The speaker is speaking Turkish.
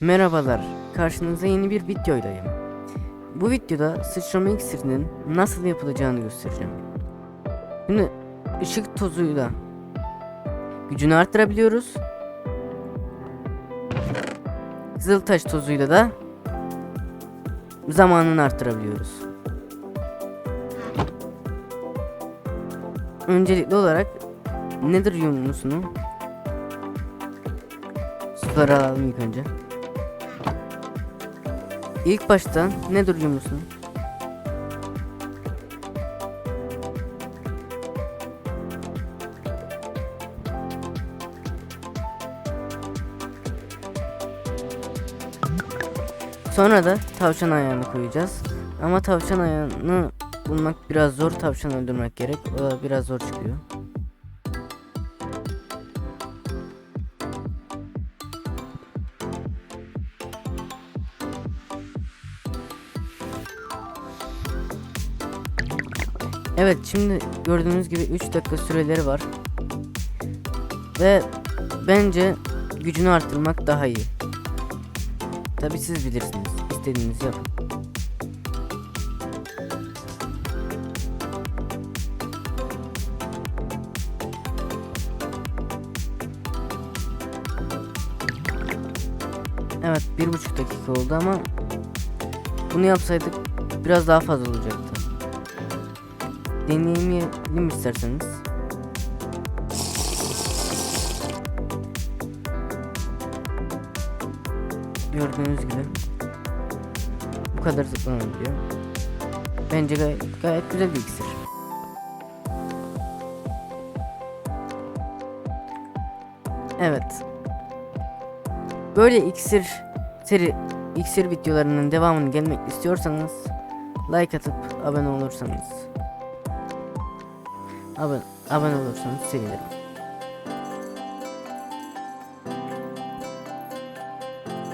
Merhabalar, karşınızda yeni bir videoydayım. Bu videoda sıçrama iksirinin nasıl yapılacağını göstereceğim. Şimdi ışık tozuyla gücünü arttırabiliyoruz. Zıltaş tozuyla da zamanını arttırabiliyoruz. Öncelikli olarak Nether yumrusunu sulara alalım ilk önce. İlk başta ne duruyor musun? Sonra da tavşan ayağını koyacağız. Ama tavşan ayağını bulmak biraz zor. Tavşan öldürmek gerek. O da biraz zor çıkıyor. Evet şimdi gördüğünüz gibi 3 dakika süreleri var. Ve bence gücünü arttırmak daha iyi. Tabi siz bilirsiniz. İstediğinizi yapın. Evet bir buçuk dakika oldu ama bunu yapsaydık biraz daha fazla olacaktı. Deneyelim isterseniz. Gördüğünüz gibi bu kadar zıplanabiliyor. Bence gayet, gayet güzel bir iksir. Evet. Böyle iksir seri iksir videolarının devamını gelmek istiyorsanız like atıp abone olursanız abone, abone olursanız sevinirim.